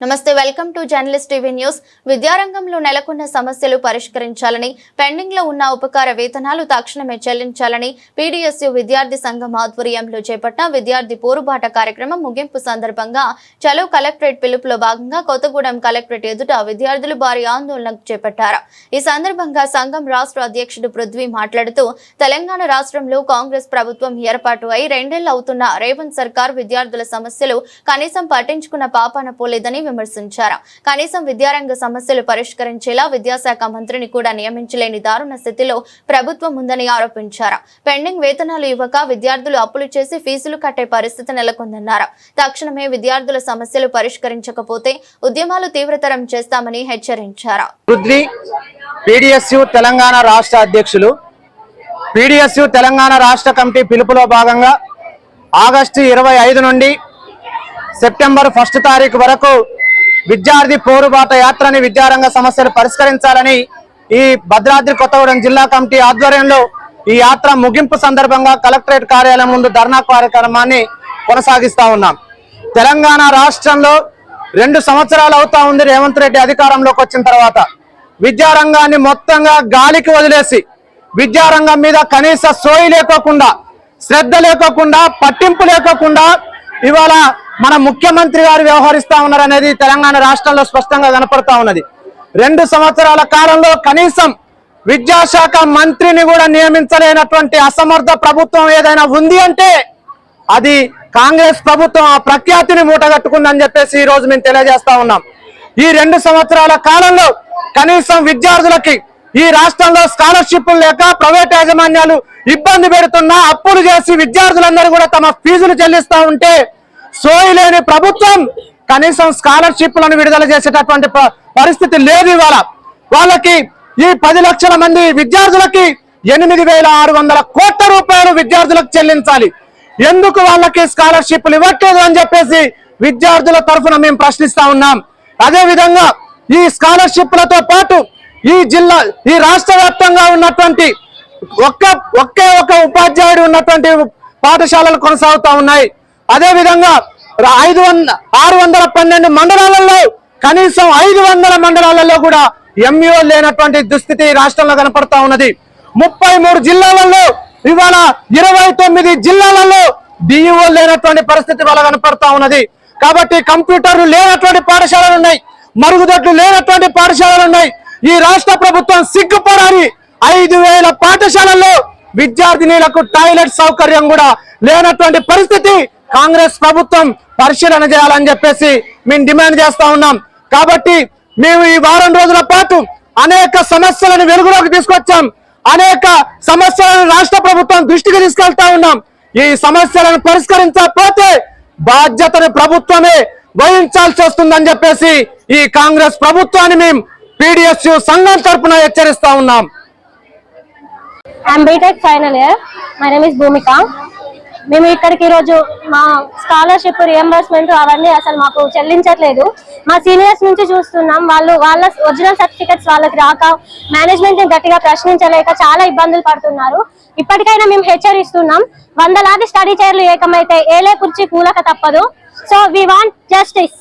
నమస్తే welcome to journalist TV news. విద్యారంగంలో నెలకొన్న సమస్యలు పరిష్కరించాలని పెండింగ్లో ఉన్న ఉపకార వేతనాలు తక్షణమే చెల్లించాలని పీడీఎస్యు విద్యార్థి సంఘం ఆధ్వర్యంలో చేపట్టిన విద్యార్థి పోరుబాట కార్యక్రమం ముగింపు సందర్భంగా చలో కలెక్టరేట్ పిలుపులో భాగంగా కొత్తగూడెం కలెక్టరేట్ ఎదుట విద్యార్థులు భారీ ఆందోళన చేపట్టారు. ఈ సందర్భంగా సంఘం రాష్ట్ర అధ్యక్షుడు పృథ్వీ మాట్లాడుతూ తెలంగాణ రాష్ట్రంలో కాంగ్రెస్ ప్రభుత్వం ఏర్పాటు అయి రెండేళ్ళు అవుతున్న రేవంత్ సర్కార్ విద్యార్థుల సమస్యలు కనీసం పట్టించుకున్న పాపాన పోలేదని విమర్శించారు. కనీసం విద్యారంగ సమస్యలు పరిష్కరించేలా విద్యాశాఖ మంత్రిని కూడా నియమించలేని దారుణ స్థితిలో ప్రభుత్వం ఉందని ఆరోపించారు. పెండింగ్ వేతనాలు ఇవ్వక విద్యార్థులు అప్పులు చేసి ఫీజులు కట్టే పరిస్థితి నెలకొందన్నారు. తక్షణమే విద్యార్థుల సమస్యలు పరిష్కరించకపోతే ఉద్యమాలు తీవ్రతరం చేస్తామని హెచ్చరించారు. పృథ్వీ పీడిఎస్యు తెలంగాణ రాష్ట్ర అధ్యక్షులు పీడిఎస్యు తెలంగాణ రాష్ట్ర కమిటీ పిలుపులో భాగంగా ఆగస్టు ఇరవై ఐదు నుండి సెప్టెంబర్ ఫస్ట్ తారీఖు వరకు విద్యార్థి పోరుబాట యాత్రని విద్యారంగ సమస్యలు పరిష్కరించాలని ఈ భద్రాద్రి కొత్తగూడెం జిల్లా కమిటీ ఆధ్వర్యంలో ఈ యాత్ర ముగింపు సందర్భంగా కలెక్టరేట్ కార్యాలయం ముందు ధర్నా కార్యక్రమాన్ని కొనసాగిస్తా ఉన్నాం. తెలంగాణ రాష్ట్రంలో రెండు సంవత్సరాలు అవుతా ఉంది రేవంత్ రెడ్డి అధికారంలోకి వచ్చిన తర్వాత. విద్యారంగాన్ని మొత్తంగా గాలికి వదిలేసి విద్యారంగం మీద కనీస సోయి లేకోకుండా శ్రద్ధ లేకోకుండా పట్టింపు లేకోకుండా ఇవాళ మన ముఖ్యమంత్రి గారు వ్యవహరిస్తా ఉన్నారు అనేది తెలంగాణ రాష్ట్రంలో స్పష్టంగా కనపడతా ఉన్నది. రెండు సంవత్సరాల కాలంలో కనీసం విద్యాశాఖ మంత్రిని కూడా నియమించలేనటువంటి అసమర్థ ప్రభుత్వం ఏదైనా ఉంది అంటే అది కాంగ్రెస్ ప్రభుత్వం ఆ ప్రఖ్యాతిని మూటగట్టుకుందని చెప్పేసి ఈ రోజు మేము తెలియజేస్తా ఉన్నాం. ఈ రెండు సంవత్సరాల కాలంలో కనీసం విద్యార్థులకి ఈ రాష్ట్రంలో స్కాలర్షిప్లు లేక ప్రైవేట్ యాజమాన్యాలు ఇబ్బంది పెడుతున్నా అప్పులు చేసి విద్యార్థులందరూ కూడా తమ ఫీజులు చెల్లిస్తూ ఉంటే సోయి లేని ప్రభుత్వం కనీసం స్కాలర్షిప్లను విడుదల చేసేటటువంటి ప- పరిస్థితి లేదు ఇవాళ. వాళ్ళకి ఈ పది లక్షల మంది విద్యార్థులకి ఎనిమిది వేల ఆరు వందల కోట్ల రూపాయలు విద్యార్థులకు చెల్లించాలి. ఎందుకు వాళ్ళకి స్కాలర్షిప్లు ఇవ్వట్లేదు అని చెప్పేసి విద్యార్థుల తరఫున మేము ప్రశ్నిస్తా ఉన్నాం. అదే విధంగా ఈ స్కాలర్షిప్లతో పాటు ఈ జిల్లా ఈ రాష్ట్ర వ్యాప్తంగా ఉన్నటువంటి ఒక్క ఒకే ఒక ఉపాధ్యాయుడు ఉన్నటువంటి పాఠశాలలు కొనసాగుతా ఉన్నాయి. అదే విధంగా ఐదు వంద ఆరు వందల పన్నెండు మండలాలలో కనీసం ఐదు వందల మండలాలలో కూడా ఎంఈఓ లేనటువంటి దుస్థితి రాష్ట్రంలో కనపడతా ఉన్నది. ముప్పై మూడు జిల్లాలలో ఇవాళ ఇరవై తొమ్మిది జిల్లాలలో డిఈఓ లేనటువంటి పరిస్థితి వల్ల కనపడతా ఉన్నది. కాబట్టి కంప్యూటర్లు లేనటువంటి పాఠశాలలు ఉన్నాయి. మరుగుదొడ్లు లేనటువంటి పాఠశాలలు ఉన్నాయి. ఈ రాష్ట్ర ప్రభుత్వం సిగ్గుపడాలి. ఐదు వేల పాఠశాలల్లో విద్యార్థినీలకు టాయిలెట్ సౌకర్యం కూడా లేనటువంటి పరిస్థితి కాంగ్రెస్ ప్రభుత్వం పరిశీలన చేయాలని చెప్పేసి మేము డిమాండ్ చేస్తా ఉన్నాం. కాబట్టి మేము ఈ వారం రోజుల పాటు అనేక సమస్యలను వెలుగులోకి తీసుకొచ్చాం. అనేక సమస్యలను రాష్ట్ర ప్రభుత్వం దృష్టికి తీసుకెళ్తా ఉన్నాం. ఈ సమస్యలను పరిష్కరించకపోతే బాధ్యతను ప్రభుత్వమే వహించాల్సి వస్తుందని చెప్పేసి ఈ కాంగ్రెస్ ప్రభుత్వాన్ని మేము పీడిఎస్యు సంఘం తరఫున హెచ్చరిస్తా ఉన్నాం. I'm BTech final year. My name is Bhumika. మేము ఇక్కడికి ఈరోజు మా స్కాలర్షిప్ రియంబర్స్మెంట్ అవన్నీ అసలు మాకు చెల్లించట్లేదు. మా సీనియర్స్ నుంచి చూస్తున్నాం. వాళ్ళు వాళ్ళ ఒరిజినల్ సర్టిఫికెట్స్ వాళ్ళకి రాక మేనేజ్మెంట్ని గట్టిగా ప్రశ్నించలేక చాలా ఇబ్బందులు పడుతున్నారు. ఇప్పటికైనా మేము హెచ్చరిస్తున్నాం వందలాది స్టడీ చైర్లు ఏకమైతే ఏలే కుర్చీ కూలక తప్పదు. So we want justice